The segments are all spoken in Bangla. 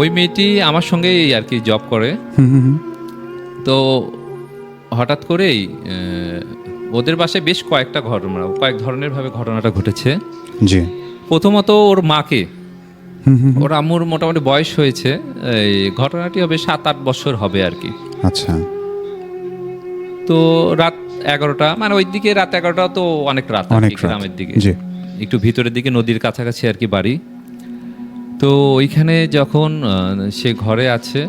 ওই মেয়েটি আমার সঙ্গেই আর কি জব করে। হুম হুম হুম। তো হঠাৎ করেই ওদের বাসায় বেশ কয়েকটা ঘটনা কয়েক ধরনের ভাবে ঘটনাটা ঘটেছে। জি। প্রথমত ওর মাকে ওর আম্মুর মোটামুটি বয়স হয়েছে এই ঘটনাটি হবে সাত আট বছর হবে আর কি। আচ্ছা। তো রাত এগারোটা মানে ওই দিকে রাত এগারোটা তো অনেক রাত অনেক গ্রামের দিকে। একটু ভিতরের দিকে নদীর কাছাকাছি আর কি বাড়ি। তো ওইখানে যখন সে ঘরে আছে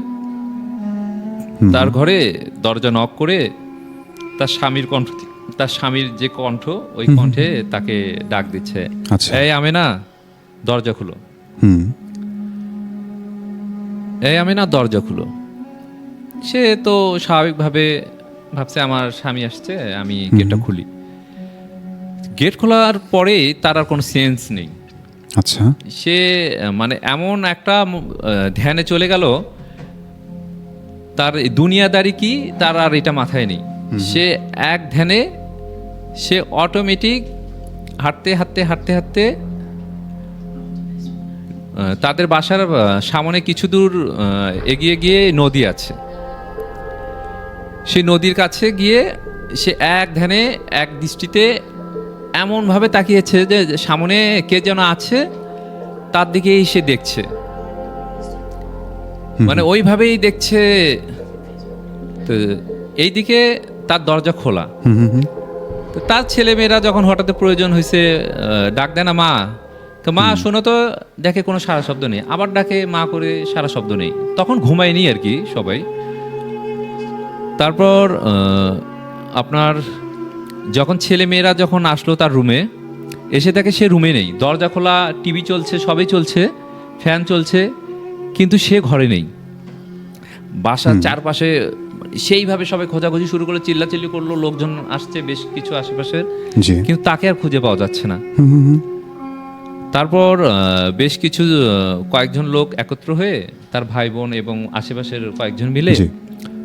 তার ঘরে দরজা নক করে তার স্বামীর কণ্ঠ তার স্বামীর যে কণ্ঠ ওই কণ্ঠে তাকে ডাক দিচ্ছে। আচ্ছা। এই আমি না দরজা খুলো। এই আমি না দরজা খুলো। সে তো স্বাভাবিকভাবে ভাবছে আমার স্বামী আসছে আমি গেটটা খুলি। গেট খোলার পরে তার আর কোনো সেন্স নেই। আচ্ছা। সে মানে এমন একটা ধ্যানে চলে গেল তার দুনিয়াদারি কি তার আর এটা মাথায় নেই। সে এক ধ্যানে সে অটোমেটিক হাঁটতে হাঁটতে হাঁটতে হাঁটতে তাদের বাসার সামনে কিছু দূর এগিয়ে গিয়ে নদী আছে। সেই নদীর কাছে গিয়ে সে এক ধ্যানে এক দৃষ্টিতে এমনভাবে তাকিয়েছে যে সামনে কে যেন আছে তার দিকেই সে দেখছে। মানে ওইভাবেই দেখছে। তো এইদিকে তার দরজা খোলা। হুম হুম হুম। তো তার ছেলেমেয়েরা যখন হঠাৎ প্রয়োজন হয়েছে ডাক দেয় না মা। তো মা শোনো তো দেখে কোনো সারা শব্দ নেই। আবার ডাকে মা করে সারা শব্দ নেই। তখন ঘুমায়নি আর কি সবাই। তারপর আপনার যখন ছেলে মেয়েরা যখন আসলো তার রুমে এসে তাকে সে রুমে নেই। দরজা খোলা টিভি চলছে সবই চলছে ফ্যান চলছে কিন্তু সে ঘরে নেই। বাসার চারপাশে সেইভাবে সবাই খোঁজাখুঁজি শুরু করে চিল্লাচিল্লি করল লোকজন আসছে বেশ কিছু আশেপাশের। কিন্তু তাকে আর খুঁজে পাওয়া যাচ্ছে না। তারপর বেশ কিছু কয়েকজন লোক একত্র হয়ে তার ভাই বোন এবং আশেপাশের কয়েকজন মিলে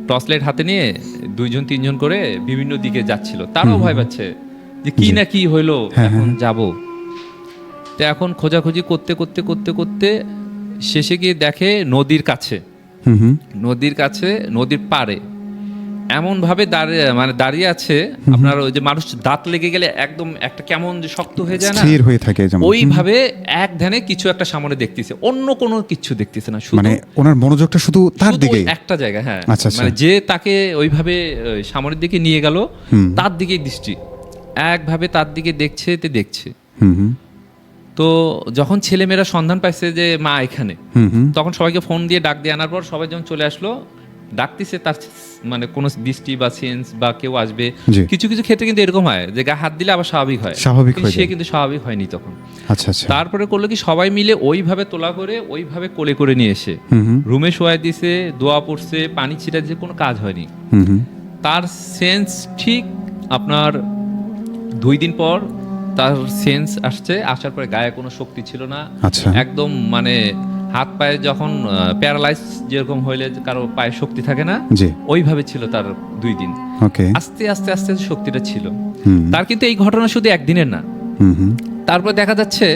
জি। টর্চ লাইট হাতে নিয়ে দুইজন তিনজন করে বিভিন্ন দিকে যাচ্ছিল। তারও ভয় পাচ্ছে যে কি না কি হইল হ্যাঁ, এখন যাব। তো এখন খোঁজাখুঁজি করতে করতে করতে করতে শেষে গিয়ে দেখে নদীর কাছে। নদীর কাছে নদীর পাড়ে এমন ভাবে দাঁড়িয়ে মানে দাঁড়িয়ে আছে আপনার ওই যে মানুষ দাঁত লেগে গেলে একদম একটা কেমন যে শক্ত হয়ে যায় না? স্থির হয়ে থাকে যেমন। ওইভাবে এক ধ্যানে কিছু একটা সামনে দেখতেছে অন্য কোনো কিছু দেখতেছে না শুধু মানে ওনার মনোযোগটা শুধু তার দিকেই? একটা জায়গা হ্যাঁ। আচ্ছা, আচ্ছা। মানে যে তাকে ওইভাবে ওই সামনের দিকে নিয়ে গেল তার দিকে দৃষ্টি। একভাবে তার দিকে দেখছে তে দেখছে। তো যখন ছেলেমেয়েরা সন্ধান পাইছে যে মা এখানে তখন সবাইকে ফোন দিয়ে ডাক দিয়ে আনার পর সবাই যখন চলে আসলো ডাকতেছে তার মানে কোনো দৃষ্টি বা সেন্স বা কেউ আসবে। কিছু কিছু ক্ষেত্রে কিন্তু এরকম হয় যে গা হাত দিলে আবার স্বাভাবিক হয়। স্বাভাবিক সে কিন্তু স্বাভাবিক হয়নি তখন। আচ্ছা আচ্ছা। তারপরে করল কি সবাই মিলে ওইভাবে তোলা করে ওইভাবে কোলে করে নিয়ে এসে। রুমে শোয়াই দিছে দোয়া পড়ছে পানি ছিটা দিছে কোনো কাজ হয়নি। হুম হুম। তার সেন্স ঠিক আপনার দুই দিন পর তার সেন্স আসছে আসার পরে গায়ে কোনো শক্তি ছিল না। আচ্ছা। একদম মানে হাত পায়ে যখন প্যারালাইজ যেরকম হইলে কারও পায়ে শক্তি থাকে না ওইভাবে ছিল তার দুই দিন। আস্তে আস্তে আস্তে শক্তিটা ছিল। তার কিন্তু এই ঘটনা শুধু একদিনের না। তারপর দেখা যাচ্ছে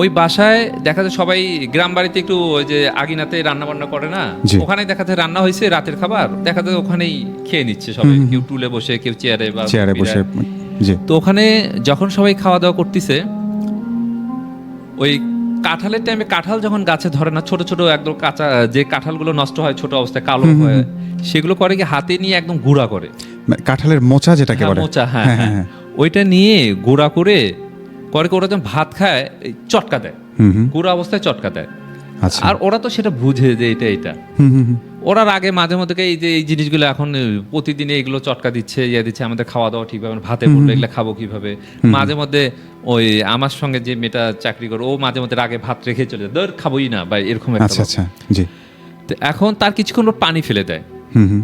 ওই বাসায় দেখা যায় সবাই গ্রাম বাড়িতে একটু ওই যে আগিনাতে রান্না বান্না করে না। ওখানে দেখা যায় রান্না হয়েছে রাতের খাবার। দেখা যায় ওখানেই খেয়ে নিচ্ছে সবাই। কেউ টুলে বসে কেউ চেয়ারে বা চেয়ারে বসে তো ওখানে যখন সবাই খাওয়া দাওয়া করতেছে ওই কাঁঠালের টাইমে কাঁঠাল যখন গাছে ধরে না ছোট ছোট একদম কাঁচা যে কাঁঠালগুলো নষ্ট হয় ছোট অবস্থায় কালো হয় সেগুলো করে কি হাতে নিয়ে একদম গুঁড়া করে? মানে কাঁঠালের মোচা যেটাকে হ্যাঁ, বলে। মোচা হ্যাঁ হ্যাঁ, হ্যাঁ হ্যাঁ, ওইটা নিয়ে গুঁড়া করে করে কি ওরা যখন ভাত খায় এই চটকা দেয়। হুম হুম। গুঁড়া অবস্থায় চটকা দেয়। আচ্ছা। আর ওরা তো সেটা বুঝে যে এটা এটা। হুম হুম হুম। ওরা আগে মাঝে মধ্যে এই যে এই জিনিসগুলো এখন প্রতিদিন এগুলো চটকা দিচ্ছে ইয়ে দিচ্ছে আমাদের খাওয়া দাওয়া ঠিকভাবে ভাতে পড়ল এগুলো খাব কীভাবে? মাঝে মধ্যে ওই আমার সঙ্গে যে মেয়েটা চাকরি করে ও মাঝে মধ্যে আগে ভাত রেখে চলে যায় ধর খাবোই না বা এরকম আচ্ছা আচ্ছা জি। তো এখন তার কিছুক্ষণ পানি ফেলে দেয়। হুম হুম।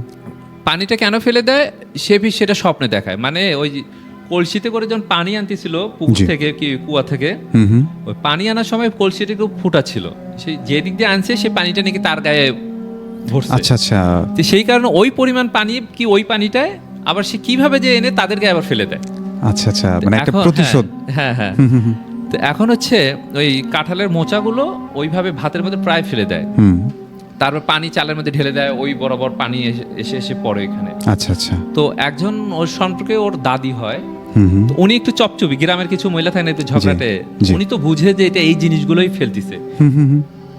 পানিটা কেন ফেলে দেয়? সে ভি সেটা স্বপ্নে দেখায়। মানে ওই কলসিতে করে যখন পানি আনতেছিল পুকুর থেকে কি কুয়া থেকে হুম হুম। ওই পানি আনার সময় কলসিটা একটু ফুটা ছিল। সেই যে দিক দিয়ে আনছে সে পানিটা নাকি তার গায়ে ভরছে। আচ্ছা আচ্ছা। তো সেই কারণে ওই পরিমাণ পানি কি ওই পানিটায়? আবার সে কীভাবে যে এনে তাদের গায়ে আবার ফেলে দেয়? আচ্ছা আচ্ছা মানে একটা প্রতিশোধ। হ্যাঁ হ্যাঁ হ্যাঁ। তো এখন হচ্ছে ওই কাঁঠালের মোচাগুলো ওইভাবে ভাতের মধ্যে প্রায় ফেলে দেয়। তারপর পানি চালের মধ্যে ঢেলে দেয় ওই বরাবর পানি এসে- এসে পড়ে এখানে। আচ্ছা আচ্ছা। তো একজন ওর সম্পর্কে ওর দাদি হয়। উনি একটু চপচপি গ্রামের কিছু মহিলা থাকে না একটু ঝগড়াটে উনি তো বুঝে যে এটা এই জিনিসগুলোই ফেলতিছে।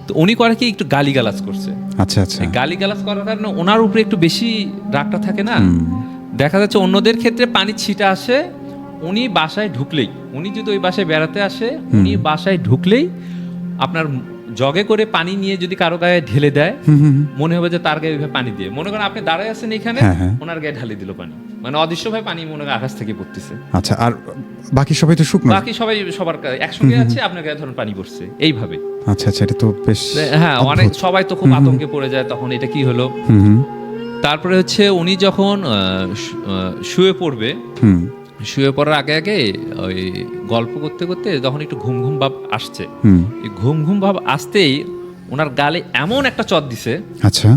তো উনি করে কি একটু গালিগালাজ করছে। আচ্ছা আচ্ছা। গালি গালাজ করার কারণে ওনার উপরে একটু বেশি রাগটা থাকে না? দেখা যাচ্ছে অন্যদের ক্ষেত্রে পানি ছিটা আসে উনি বাসায় ঢুকলেই উনি যদি ওই বাসায় বেড়াতে আসে উনি বাসায় ঢুকলেই আপনার জগে করে পানি নিয়ে যদি কারও গায়ে ঢেলে দেয়। মনে হবে যে তার গায়ে পানি দিয়ে। মনে করেন আপনি দাঁড়ায় আছেন এখানে হ্যাঁ, হ্যাঁ। ওনার গায়ে ঢালি দিল পানি। মানে অদৃশ্যভাবে পানি মনে করেন আকাশ থেকে পড়তেছে। আচ্ছা আর বাকি সবাই তো শুকনো? বাকি সবাই সবার একসঙ্গে আছে আপনার গায়ে ধরুন পানি পড়ছে এইভাবে। আচ্ছা আচ্ছা এটা তো বেশ হ্যাঁ অনেক সবাই তো খুব আতঙ্কে পড়ে যায় তখন এটা কি হলো? হুম হুম। তারপরে হচ্ছে উনি যখন আহ, শু- আহ, শুয়ে পড়বে হুম। শুয়ে পড়ার আগে আগে ওই গল্প করতে করতে যখন একটু ঘুম ঘুম ভাব আসছে। হুম। এই ঘুম ঘুম ভাব আসতেই ওনার গালে এমন একটা চর দিছে আচ্ছা।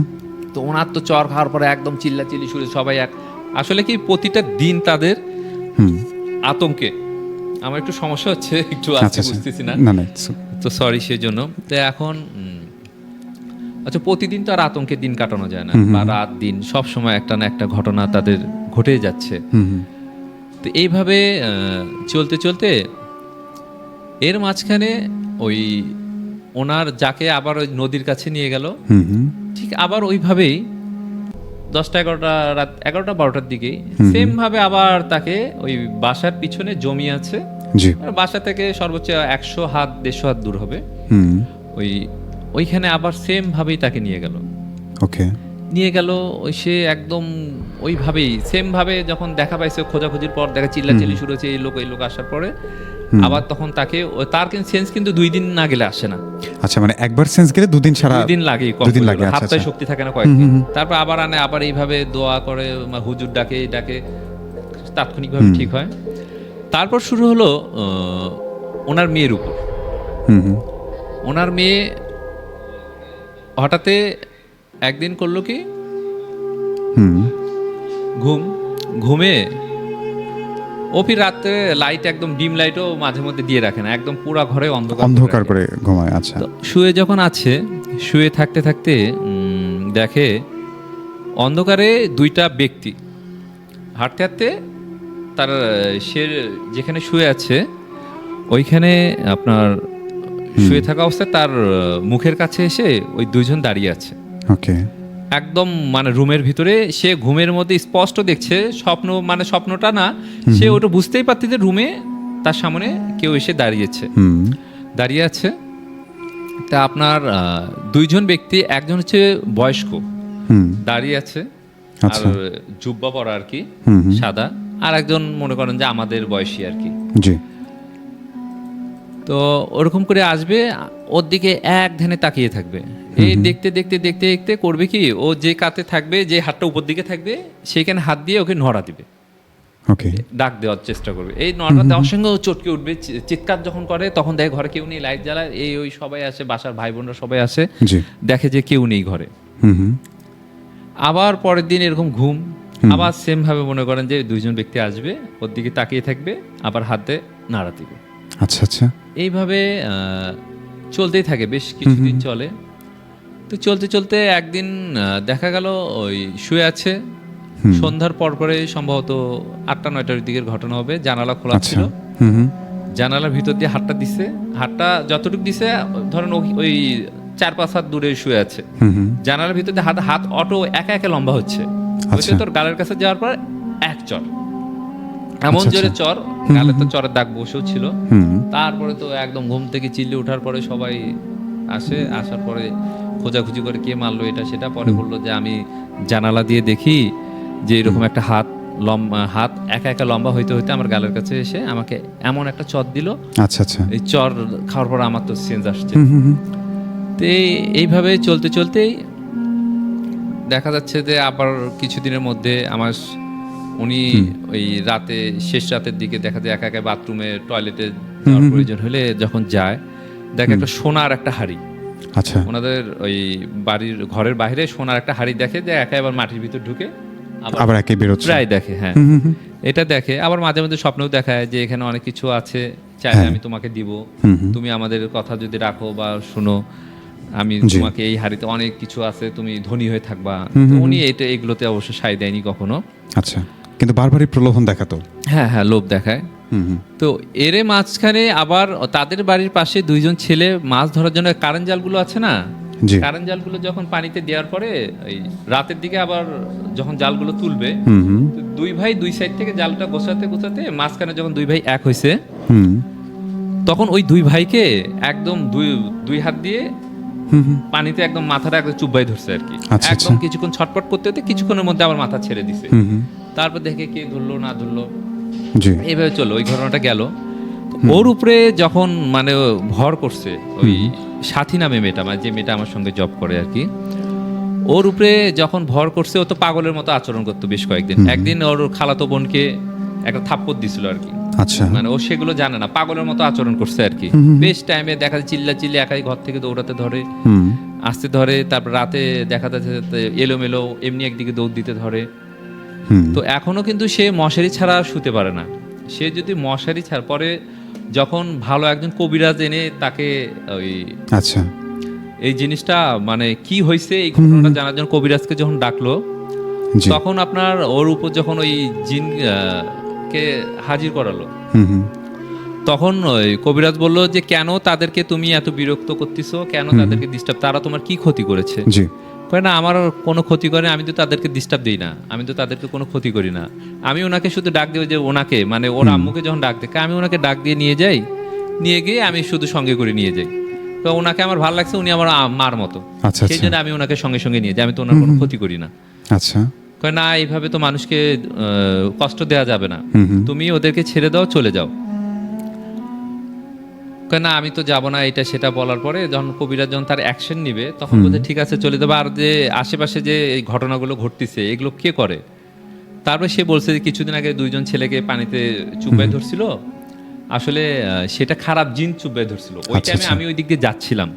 তো ওনার তো চর খাওয়ার পরে একদম চিল্লা চিল্লি শুরু সবাই এক আসলে কি প্রতিটা দিন তাদের আতঙ্কে? আমার একটু সমস্যা হচ্ছে একটু আচ্ছা আজকে আচ্ছা। বুঝতেছি না। তো সরি সেজন্য। তো এখন আচ্ছা প্রতিদিন তো আর আতঙ্কের দিন কাটানো যায় না। বা রাত দিন সব সময় একটা না একটা ঘটনা তাদের ঘটে যাচ্ছে। তো এইভাবে চলতে চলতে এর মাঝখানে ওই ওনার যাকে আবার ওই নদীর কাছে নিয়ে গেল ঠিক আবার ওইভাবেই দশটা এগারোটা রাত এগারোটা বারোটার দিকে সেম ভাবে আবার তাকে ওই বাসার পিছনে জমি আছে। বাসা থেকে সর্বোচ্চ একশো হাত দেড়শো হাত দূর হবে। হুম। ওই ওইখানে আবার সেম ভাবেই তাকে নিয়ে গেল। ওকে। নিয়ে গেল ওই সে একদম ওইভাবেই সেম ভাবে যখন দেখা পাইছে খোঁজাখুঁজির পর দেখা চিল্লা চিল্লি শুরু হয়েছে এই লোক এই লোক আসার পরে। আবার তখন তাকে তার কিন্তু সেন্স কিন্তু দুই দিন না গেলে আসে না। আচ্ছা মানে একবার সেন্স গেলে দুদিন সারা দুই দিন লাগে দুদিন লাগে, আচ্ছা, হাতটায় আচ্ছা। শক্তি থাকে না কয়েকদিন। তারপর আবার আনে আবার এইভাবে দোয়া করে হুজুর ডাকে ডাকে তাৎক্ষণিকভাবে ঠিক হয়। তারপর শুরু হলো ওনার মেয়ের উপর। হুম হুম। ওনার মেয়ে হঠাৎ একদিন করল কি? হুম। ঘুম ঘুমে ও ফির রাত্রে লাইট একদম ডিম লাইটও মাঝে মধ্যে দিয়ে রাখে না একদম পুরা ঘরে অন্ধকার অন্ধকার করে ঘুমায় আচ্ছা। শুয়ে যখন আছে শুয়ে থাকতে থাকতে দেখে অন্ধকারে দুইটা ব্যক্তি হাঁটতে হাঁটতে তার সে যেখানে শুয়ে আছে ওইখানে আপনার শুয়ে থাকা অবস্থায় তার মুখের কাছে এসে ওই দুইজন দাঁড়িয়ে আছে। ওকে। একদম মানে রুমের ভিতরে সে ঘুমের মধ্যে স্পষ্ট দেখছে স্বপ্ন মানে স্বপ্নটা না সে ওটা বুঝতেই পারছে যে রুমে তার সামনে কেউ এসে দাঁড়িয়েছে। দাঁড়িয়ে আছে। তা আপনার দুইজন ব্যক্তি একজন হচ্ছে বয়স্ক দাঁড়িয়ে আছে আর আচ্ছা। জুব্বা পরা আর কি সাদা আর একজন মনে করেন যে আমাদের বয়সী আর কি। জি। তো ওরকম করে আসবে ওর দিকে এক ধ্যানে তাকিয়ে থাকবে। এই দেখতে দেখতে দেখতে দেখতে করবে কি? ও যে কাতে থাকবে যে হাতটা উপর দিকে থাকবে সেখানে হাত দিয়ে ওকে নড়া দিবে। ওকে। ডাক দেওয়ার চেষ্টা করবে। এই নড়া দেওয়ার সঙ্গে ও চটকে উঠবে চিৎকার যখন করে তখন দেখে ঘরে কেউ নেই লাইট জ্বালায় এই ওই সবাই আসে বাসার ভাই বোনরা সবাই আসে দেখে যে কেউ নেই ঘরে। আবার পরের দিন এরকম ঘুম আবার সেম ভাবে মনে করেন যে দুইজন ব্যক্তি আসবে ওর দিকে তাকিয়ে থাকবে আবার হাতে নাড়া দিবে। আচ্ছা আচ্ছা। এইভাবে আহ, চলতেই থাকে বেশ কিছুদিন চলে। তো চলতে চলতে একদিন দেখা গেল ওই শুয়ে আছে। সন্ধ্যার পর পরে সম্ভবত আটটা নয়টার দিকের ঘটনা হবে জানালা খোলা আচ্ছা। ছিল। জানালার ভিতর দিয়ে হাতটা দিছে। হাতটা যতটুকু দিছে ধরেন ওই- চার পাঁচ হাত দূরে শুয়ে আছে। জানালার ভিতর দিয়ে হাত হাত অটো একা একা লম্বা হচ্ছে। হচ্ছে আচ্ছা। তোর গালের কাছে যাওয়ার পর এক চর। এমন আচ্ছা, জোরে চর গালে তো চরের দাগ বসেও ছিল। তারপরে তো একদম ঘুম থেকে চিল্লে ওঠার পরে সবাই আসে আসার পরে খোঁজাখুঁজি করে কে মারলো এটা সেটা পরে বলল যে আমি জানালা দিয়ে দেখি যে এরকম একটা হাত লম্বা হাত একা একা লম্বা হইতে হইতে আমার গালের কাছে এসে আমাকে এমন একটা চর দিল। আচ্ছা আচ্ছা। এই চর খাওয়ার পর আমার তো সেন্স আসছে। তো এই- এইভাবে চলতে চলতেই দেখা যাচ্ছে যে আবার কিছুদিনের মধ্যে আমার উনি ওই রাতে শেষ রাতের দিকে দেখা যায় একা একা বাথরুমে টয়লেটে যাওয়ার প্রয়োজন হলে যখন যায় দেখে একটা সোনার একটা হাড়ি। আচ্ছা। ওনাদের ওই বাড়ির ঘরের বাইরে সোনার একটা হাড়ি দেখে যে একা এবার মাটির ভিতর ঢুকে আবার একে বেরোচ্ছে। প্রায় দেখে হ্যাঁ। এটা দেখে আবার মাঝে মধ্যে স্বপ্নেও দেখায় যে এখানে অনেক কিছু আছে চাইলে হ্যাঁ। আমি তোমাকে দিব। তুমি আমাদের কথা যদি রাখো বা শুনো আমি তোমাকে এই হাড়িতে অনেক কিছু আছে তুমি ধনী হয়ে থাকবা। উনি এটা এগুলোতে অবশ্য সাই দেয়নি কখনো। আচ্ছা। কিন্তু বারবারই প্রলোভন দেখাতো? হ্যাঁ হ্যাঁ লোভ দেখায়। তো এর মাঝখানে আবার তাদের বাড়ির পাশে দুইজন ছেলে মাছ ধরার জন্য কারেন্ট জালগুলো আছে না? কারেন্ট জালগুলো যখন পানিতে দেওয়ার পরে এই রাতের দিকে আবার যখন জালগুলো তুলবে দুই ভাই দুই সাইড থেকে জালটা গোছাতে গোছাতে মাঝখানে যখন দুই ভাই এক হয়েছে হুম। তখন ওই দুই ভাইকে একদম দুই দুই হাত দিয়ে পানিতে একদম মাথাটা একদম চুব্বাই ধরছে আর কি। আচ্ছা, একদম আচ্ছা। কিছুক্ষণ ছটপট করতে হতে কিছুক্ষণের মধ্যে আবার মাথা ছেড়ে দিছে। তারপর দেখে কে ধরলো না ধরলো। জি। এইভাবে চলো ওই ঘটনাটা গেল। ওর উপরে যখন মানে ভর করছে ওই সাথী নামে মেয়েটা মানে যে মেয়েটা আমার সঙ্গে জব করে আর কি ওর উপরে যখন ভর করছে ও তো পাগলের মতো আচরণ করতো বেশ কয়েকদিন। একদিন ওর খালাতো বোনকে একটা থাপ্পড় দিছিল আর কি। আচ্ছা। মানে ও সেগুলো জানে না পাগলের মতো আচরণ করছে আর কি। বেশ টাইমে দেখা যায় চিল্লা চিল্লি একাই ঘর থেকে দৌড়াতে ধরে আসতে ধরে তারপর রাতে দেখা যাচ্ছে এলোমেলো এমনি একদিকে দৌড় দিতে ধরে। তো এখনও কিন্তু সে মশারি ছাড়া শুতে পারে না। সে যদি মশারি ছাড় পরে যখন ভালো একজন কবিরাজ এনে তাকে ওই আচ্ছা। এই জিনিসটা মানে কি হয়েছে এই ঘটনাটা জানার জন্য কবিরাজকে যখন ডাকলো তখন আপনার ওর উপর যখন ওই জিন কে হাজির করালো তখন ওই কবিরাজ বলল যে কেন তাদেরকে তুমি এত বিরক্ত করতেছো? কেন তাদেরকে ডিস্টার্ব তারা তোমার কি ক্ষতি করেছে? কয় না আমার কোনো ক্ষতি করে আমি তো তাদেরকে ডিস্টার্ব দিই না। আমি তো তাদেরকে কোনো ক্ষতি করি না। আমি ওনাকে শুধু ডাক দিই যে ওনাকে মানে ওর আম্মুকে যখন ডাক দেখে আমি ওনাকে ডাক দিয়ে নিয়ে যাই নিয়ে গিয়ে আমি শুধু সঙ্গে করে নিয়ে যাই। তো ওনাকে আমার ভালো লাগছে উনি আমার মার মতো। আচ্ছা সেই আচ্ছা জন্য আমি ওনাকে সঙ্গে সঙ্গে নিয়ে যাই আমি তো ওনার কোনো ক্ষতি করি না। আচ্ছা। কয় না এইভাবে তো মানুষকে কষ্ট দেওয়া যাবে না। তুমি ওদেরকে ছেড়ে দাও চলে যাও। না আমি তো যাব না এটা সেটা বলার পরে যখন কবিরা যখন তার অ্যাকশন নিবে তখন বলছে ঠিক আছে চলে যাবে। আর যে আশেপাশে যে এই ঘটনাগুলো ঘটতেছে এগুলো কে করে? তারপর সে বলছে যে কিছুদিন আগে দুইজন ছেলেকে পানিতে চুপে ধরছিল। আসলে সেটা খারাপ জিন চুপে ধরছিল। ওই আচ্ছা, টাইমে আচ্ছা। আমি ওই দিক দিয়ে যাচ্ছিলাম।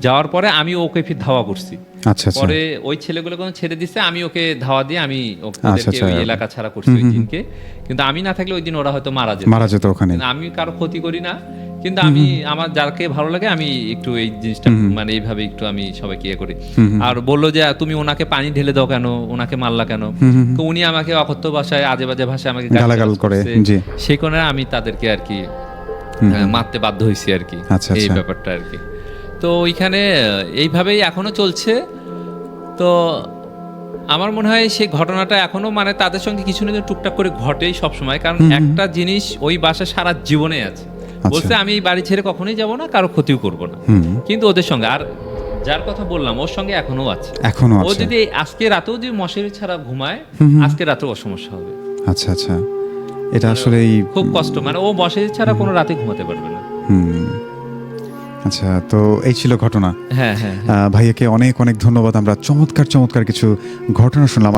যাওয়ার পরে আমি ওকে ফির ধাওয়া করছি। আচ্ছা আচ্ছা। পরে ওই ছেলেগুলো যখন ছেড়ে দিছে আমি ওকে ধাওয়া দিয়ে আমি আচ্ছা, ওদেরকে ওই আচ্ছা। এলাকা ছাড়া করছি ওই দিনকে কিন্তু আমি না থাকলে ওই দিন ওরা হয়তো মারা যেত। মারা যেত ওখানে। আমি কারও ক্ষতি করি না। কিন্তু আমি আমার যাকে ভালো লাগে আমি একটু এই জিনিসটা মানে এইভাবে একটু আমি সবাইকে ইয়ে করি। আর বলল যে তুমি ওনাকে পানি ঢেলে দাও কেন? ওনাকে মারলা কেন? তো উনি আমাকে অকথ্য ভাষায় আজে বাজে ভাষায় আমাকে গালাগাল করে। সেই কারণে আমি তাদেরকে আর কি মারতে বাধ্য হয়েছি আর কি আচ্ছা, এই আচ্ছা। ব্যাপারটা আর কি। তো ওইখানে এইভাবেই এখনও চলছে। তো আমার মনে হয় সেই ঘটনাটা এখনও মানে তাদের সঙ্গে কিছু না কিছু টুকটাক করে ঘটেই সবসময়। কারণ একটা জিনিস ওই বাসা সারা জীবনে আছে। বলছে আমি বাড়ি ছেড়ে কখনোই যাব না কারও ক্ষতিও করব না। কিন্তু ওদের সঙ্গে আর যার কথা বললাম ওর সঙ্গে এখনও আছে। এখনও ও যদি আজকে রাতেও যদি মশারি ছাড়া ঘুমায় আজকে রাতেও সমস্যা হবে। আচ্ছা আচ্ছা। এটা আসলে খুব কষ্ট। মানে ও মশারি ছাড়া কোনো রাতে ঘুমাতে পারবে না। হুম। আচ্ছা তো এই ছিল ঘটনা। হ্যাঁ হ্যাঁ। আহ, ভাইয়াকে অনেক অনেক ধন্যবাদ। আমরা চমৎকার চমৎকার কিছু ঘটনা শুনলাম।